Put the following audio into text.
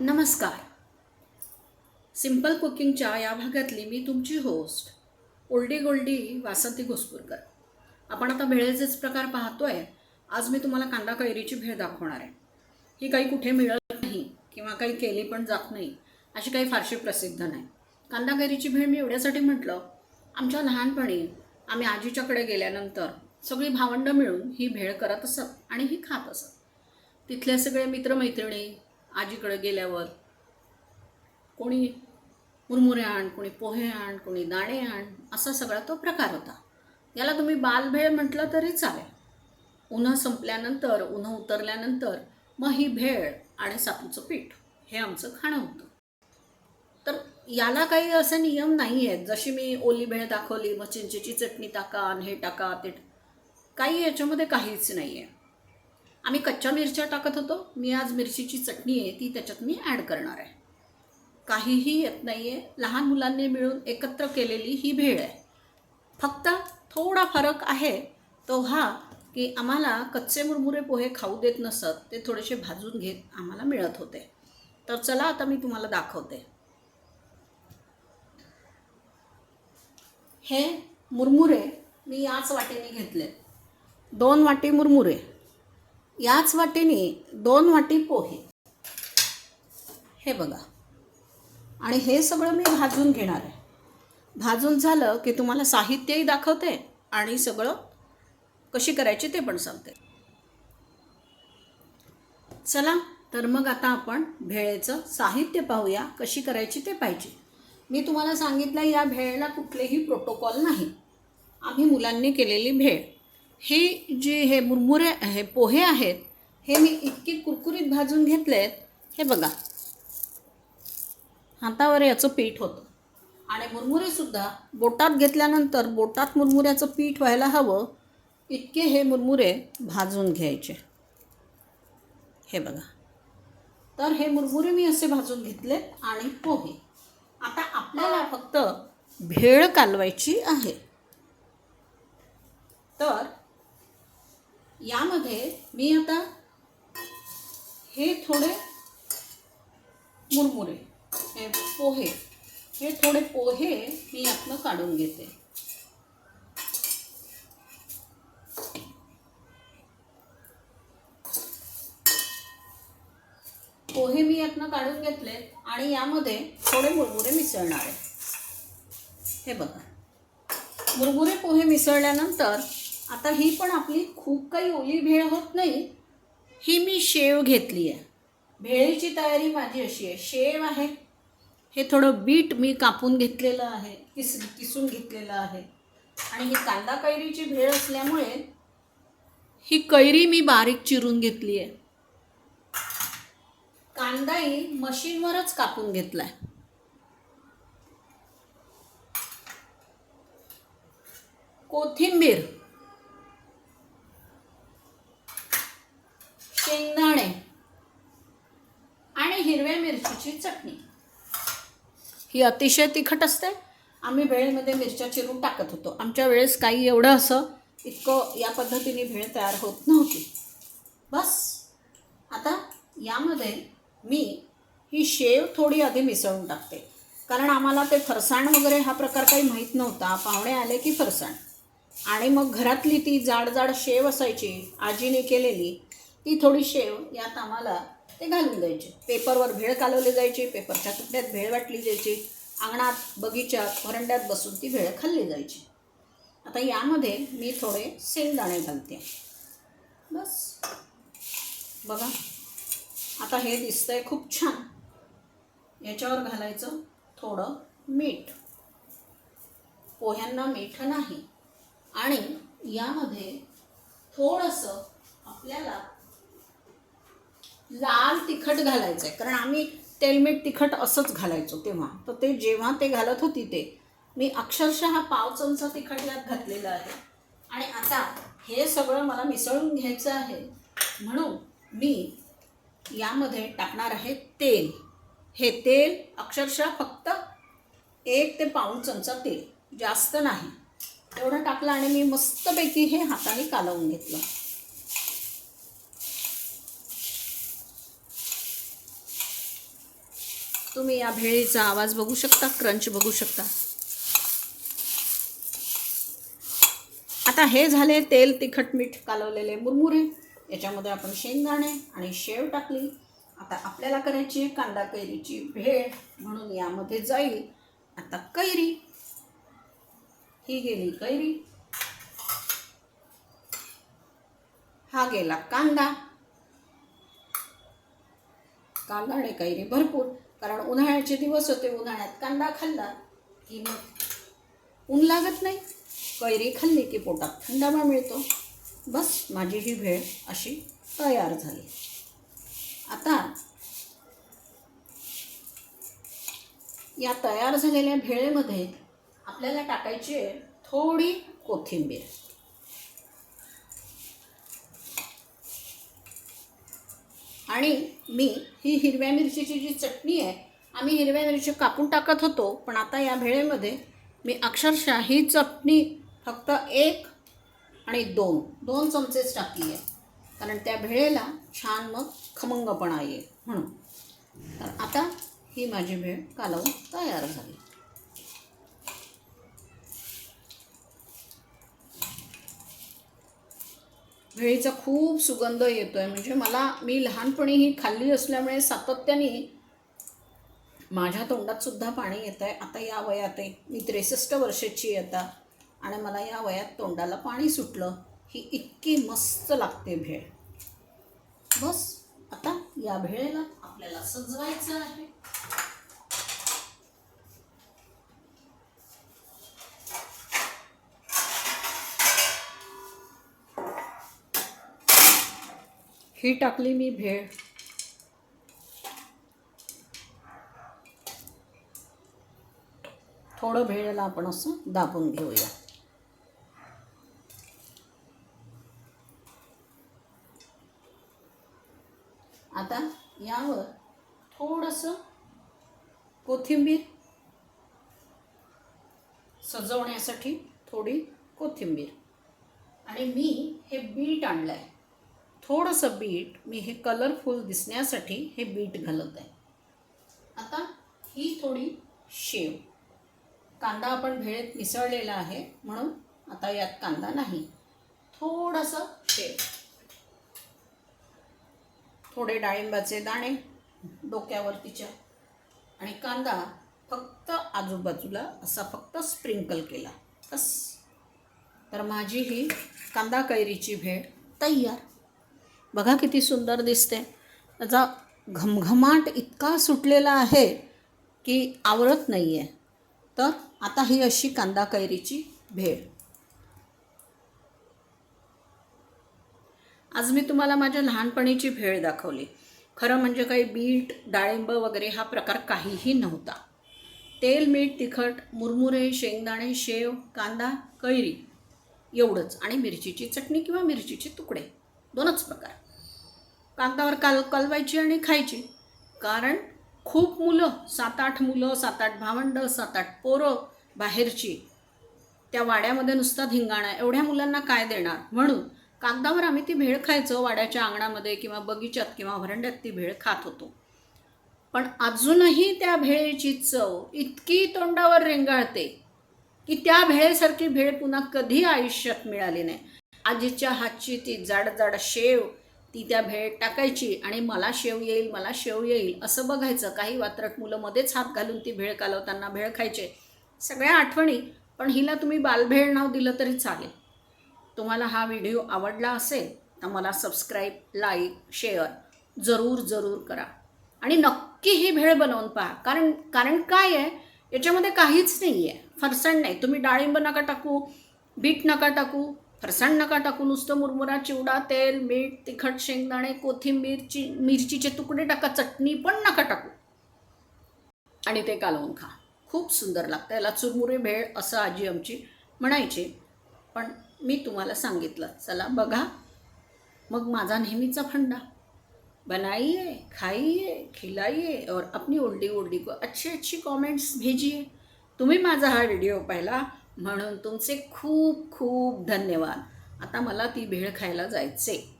नमस्कार. सिंपल कुकिंगच्या या भागातली मी तुमची host oldie goldie Vasanti Ghospurkar. आपण आता भेळेचेच प्रकार पाहतोय. आज मी तुम्हाला कांदा कैरीची भेळ दाखवणार आहे. ही काही कुठे मिळत नाही किंवा काही केली पण जात नाही अशी काही फारशी प्रसिद्ध नाही. कांदा कैरीची भेळ मी एवढ्यासाठी म्हटलं आमच्या लहानपणी आम्ही आजीच्याकडे गेल्यानंतर सगळी भावंडं मिळून ही भेळ करत असत आणि ही खात असत. तिथले सगळे मित्रमैत्रिणी आजीकडे गेल्यावर कोणी मुरमुरे आण कोणी पोहे आण कोणी दाणे आण असा सगळा तो प्रकार होता. याला तुम्ही बालभेळ म्हटलं तरी चालेल. उन्हं संपल्यानंतर उन्हं उतरल्यानंतर मग ही भेळ आणि सापूचं पीठ हे आमचं खाणं होतं. तर याला काही असे नियम नाही आहेत जशी मी ओली भेळ दाखवली मग चिंचेची चटणी टाका आणि हे टाका ते काही याच्यामध्ये काहीच नाही आहे आम्ही कच्च्या मिरच्या टाकत होतो. मी आज मिरचीची चटणी आहे ती त्याच्यात मी ॲड करणार आहे. काहीही येत नाही आहे लहान मुलांनी मिळून एकत्र केलेली ही भेळ आहे. फक्त थोडा फरक आहे तो हा की आम्हाला कच्चे मुरमुरे पोहे खाऊ देत नसत ते थोडेसे भाजून घेत आम्हाला मिळत होते. तर चला आता मी तुम्हाला दाखवते. हे मुरमुरे मी याच वाटेने घेतले दोन वाटी मुरमुरे. याच वाटीने दोन वाटी पोहे. हे बघा. आणि हे सगळं मी भाजून घेणार आहे. भाजून झालं की तुम्हाला साहित्यही दाखवते आणि सगळं कशी करायची ते पण सांगते. चला तर मग आता आपण भेळेचं साहित्य पाहूया कशी करायची ते पाहिजे मी तुम्हाला सांगितलं या भेळेला कुठलेही प्रोटोकॉल नाही. आम्ही मुलांनी केलेली भेळ. ही जी हे मुरमुरे हे पोहे आहेत हे मी इतकी कुरकुरीत भाजून घेतलेत हे बघा. हातावर याचं पीठ होतं. आणि मुरमुरेसुद्धा बोटात घेतल्यानंतर बोटात मुरमुऱ्याचं पीठ व्हायला हवं इतके हे मुरमुरे भाजून घ्यायचे. हे बघा. तर हे मुरमुरे मी असे भाजून घेतले आणि पोहे. आता आपल्याला फक्त भेळ कालवायची आहे. तर यामध्ये मी आता हे थोडे मुरमुरे हे पोहे हे थोडे पोहे मी यातनं काढून घेते. पोहे मी यातनं काढून घेतले आणि यामध्ये थोडे मुरमुरे मिसळणार आहे. हे बघा. मुरमुरे पोहे मिसळल्यानंतर आता ही पण आपली खूप काही ओली भेळ होत नाही. ही मी शेव घेतली आहे. भेळीची तयारी माझी अशी आहे. शेव आहे. हे थोडं बीट मी कापून घेतलेलं आहे. किस किसून घेतलेलं आहे. आणि ही कांदा कैरीची भेळ असल्यामुळे ही कैरी मी बारीक चिरून घेतली आहे. कांदाही मशीनवरच कापून घेतलाय. कोथिंबीर शेंगदाणे आणि हिरव्या मिरचीची चटणी. ही अतिशय तिखट असते. आम्ही भेळेमध्ये मिरच्या चिरून टाकत होतो. आमच्या वेळेस काही एवढं असं इतकं या पद्धतीने भेळ तयार होत नव्हती. बस. आता यामध्ये मी ही शेव थोडी आधी मिसळून टाकते. कारण आम्हाला ते फरसाण वगैरे हा प्रकार काही माहीत नव्हता. पाहुणे आले की फरसाण. आणि मग घरातली ती जाड जाड शेव असायची आजीने केलेली ती थोडी शेव यात आम्हाला ते घालून द्यायचे. पेपरवर भेळ कालवली जायची पेपरच्या तुकड्यात भेळ वाटली जायची अंगणात बगीच्यात व्हरंड्यात बसून ती भेळ खाल्ली जायची. आता यामध्ये मी थोडे शेंगदाणे घालते. बस. बघा. आता हे दिसतंय खूप छान. याच्यावर घालायचं थोडं मीठ. पोह्यांना मीठ नाही. आणि यामध्ये थोडंसं आपल्याला लाल तिखट घालायचं आहे कारण आम्ही तेलमीठ तिखट असंच घालायचो तेव्हा. तर ते जेव्हा ते घालत होती ते मी अक्षरशः पाव चमचा तिखट यात घातलेलं आहे. आणि आता हे सगळं मला मिसळून घ्यायचं आहे. म्हणून मी यामध्ये टाकणार आहे तेल. हे तेल अक्षरशः फक्त एक ते पाऊण चमचा तेल. जास्त नाही. एवढं टाकलं आणि मी मस्तपैकी हे हाताने कालवून घेतलं. तुम्ही या भेळीचा आवाज बघू शकता क्रंच बघू शकता. आता हे झाले तेल तिखट मीठ कालवलेले मुरमुरे. याच्यामध्ये आपण शेंगदाणे आणि शेव टाकली. आता आपल्याला करायची आहे कांदा कैरीची भेळ म्हणून यामध्ये जाईल. आता कैरी. ही गेली कैरी. हा गेला कांदा. कांदा आणि कैरी भरपूर. कारण उन्हाळ्याचे दिवस होते उन्हाळ्यात कांदा खाल्ला की मग ऊन लागत नाही. कैरी खाल्ली की पोटात थंडावा मिळतो. बस माझी ही भेळ अशी तयार झाली. आता या तयार झालेल्या भेळेमध्ये आपल्याला टाकायची आहे थोडी कोथिंबीर. आणि मी ही हिरव्या मिरचीची जी चटणी आहे आम्ही हिरव्या मिरची कापून टाकत होतो पण आता या भेळेमध्ये मी अक्षरशः ही चटणी फक्त एक आणि दोन दोन चमचेच टाकली आहे. कारण त्या भेळेला छान मग खमंगपणा येईल म्हणून. तर आता ही माझी भेळ कालवून तयार झाली. भेळीचा खूप सुगंध येतो आहे म्हणजे मला मी लहानपणी ही खाल्ली असल्यामुळे सातत्याने माझ्या तोंडात सुद्धा पाणी येत आहे आता या वयात आहे मी त्रेसष्ट वर्षाची आहे आता. आणि मला या वयात तोंडाला पाणी सुटलं ही इतकी मस्त लागते भेळ. बस आता या भेळेला आपल्याला सजवायचं आहे. ही टाकली मी भेळ. थोडं भेळेला आपण असं दाबून घेऊया. आता यावर थोडंसं कोथिंबीर सजवण्यासाठी थोडी कोथिंबीर. आणि मी हे बीट आणलं आहे थोडंसं बीट मी हे कलरफुल दिसण्यासाठी हे बीट घालत आहे. आता ही थोडी शेव. कांदा आपण भेळेत मिसळलेला आहे म्हणून आता यात कांदा नाही. थोडंसं शेव. थोडे डाळिंबाचे दाणे डोक्यावरतीच्या. आणि कांदा फक्त आजूबाजूला असा फक्त स्प्रिंकल केला. बस. तर माझी ही कांदा कैरीची भेळ तयार. बघा किती सुंदर दिसते. त्याचा घमघमाट इतका सुटलेला आहे की आवरत नाही आहे तर आता ही अशी कांदा कैरीची भेळ. आज मी तुम्हाला माझ्या लहानपणीची भेळ दाखवली. खरं म्हणजे काही बीट डाळिंब वगैरे हा प्रकार काहीही नव्हता. तेल मीठ तिखट मुरमुरे शेंगदाणे शेव कांदा कैरी एवढंच. आणि मिरचीची चटणी किंवा मिरचीचे तुकडे. दोनच प्रकार. कागदावर काल कलवायची आणि खायची. कारण खूप मुलं सात आठ मुलं सात आठ भावंडं सात आठ पोरं बाहेरची त्या वाड्यामध्ये नुसता धिंगाणा एवढ्या मुलांना काय देणार? म्हणून कागदावर आम्ही ती भेळ खायचो वाड्याच्या अंगणामध्ये किंवा बगीच्यात किंवा व्हरंड्यात ती भेळ खात होतो. पण अजूनही त्या भेळेची चव इतकी तोंडावर रेंगाळते की त्या भेळेसारखी भेळ पुन्हा कधी आयुष्यात मिळाली नाही. आजीच्या हातची ती जाड जाड शेव ती त्या भेळेत टाकायची आणि मला शेव येईल मला शेव येईल असं बघायचं. काही वात्रट मुलं मध्येच हात घालून ती भेळ कालवताना भेळ खायचे. सगळ्या आठवणी पण हिला तुम्ही बालभेळ नाव दिलं तरी चालेल. तुम्हाला हा व्हिडिओ आवडला असेल तर मला सबस्क्राईब लाईक शेअर जरूर जरूर करा. आणि नक्की ही भेळ बनवून पहा. कारण कारण काय आहे? याच्यामध्ये काहीच नाही आहे फरसाण नाही. तुम्ही डाळिंब नका टाकू बीट नका टाकू फरसाण नका टाकू नुसतं मुरमुरा चिवडा तेल मीठ तिखट शेंगदाणे कोथिंबीरची मिरचीचे तुकडे टाका चटणी पण नका टाकू. आणि ते कालवून खा. खूप सुंदर लागतं. याला चुरमुरे भेळ असं आजी आमची म्हणायची. पण मी तुम्हाला सांगितलं. चला बघा. मग माझा नेहमीचा फंडा. बनाइए खाइए खिलाइए और अपनी उल्टी उल्टी को अच्छी अच्छी कमेंट्स भेजिए तुम्ही माझा हा व्हिडिओ पाहिला. म्हणून तुमचे खूप खूप धन्यवाद. आता मला ती भेळ खायला जायचे